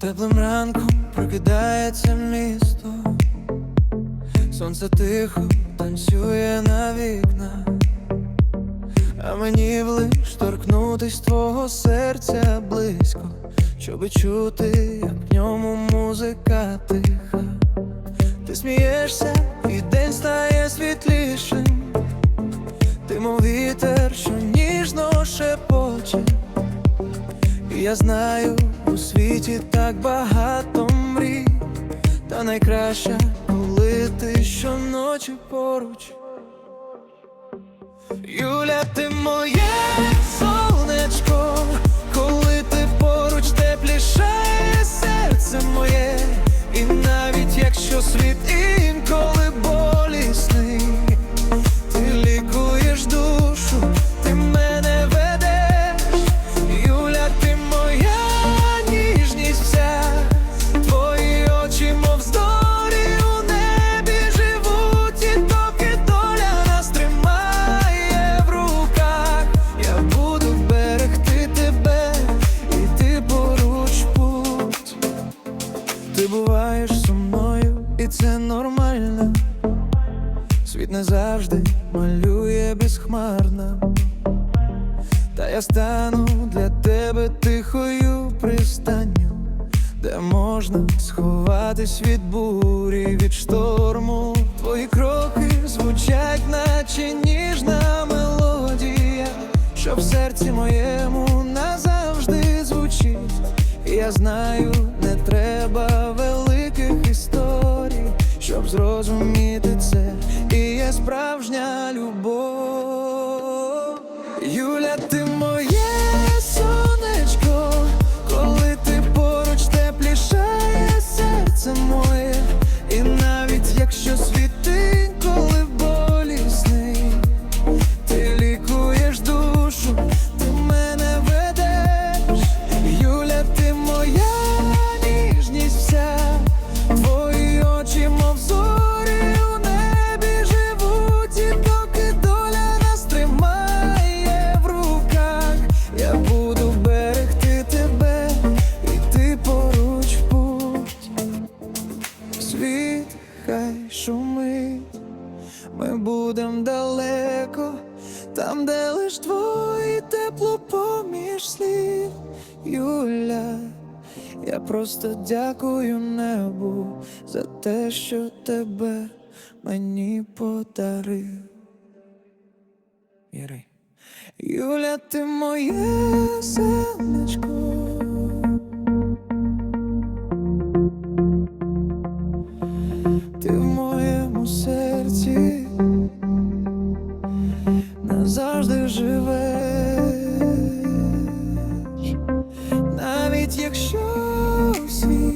Теплим ранком прокидається місто, сонце тихо танцює на вікнах, а мені б лиш торкнутись твого серця близько, щоби чути, як в ньому музика тиха. Ти смієшся, і день стає світлішим. Ти мов вітер, що ніжно шепоче. І я знаю, у світі так багато мрій, та найкраще, коли ти щоночі поруч. Юля, ти моє сонечко, коли ти поруч теплішає серце моє, і навіть якщо світ інколи це нормально. Світ не завжди малює безхмарно. Та я стану для тебе тихою пристанню, де можна сховатись від бурі, від шторму. Твої кроки звучать, наче ніжна мелодія, що в серці моєму назавжди звучить. І я знаю, не треба щоб зрозуміти Світ хай шумить. Ми будем далеко, там, де лиш твої тепло поміж слів, Юля. Я просто дякую небу за те, що тебе мені подарив. Юля, ти моє сонечко, моєму серці. Назавжди живеш, навіть якщо всі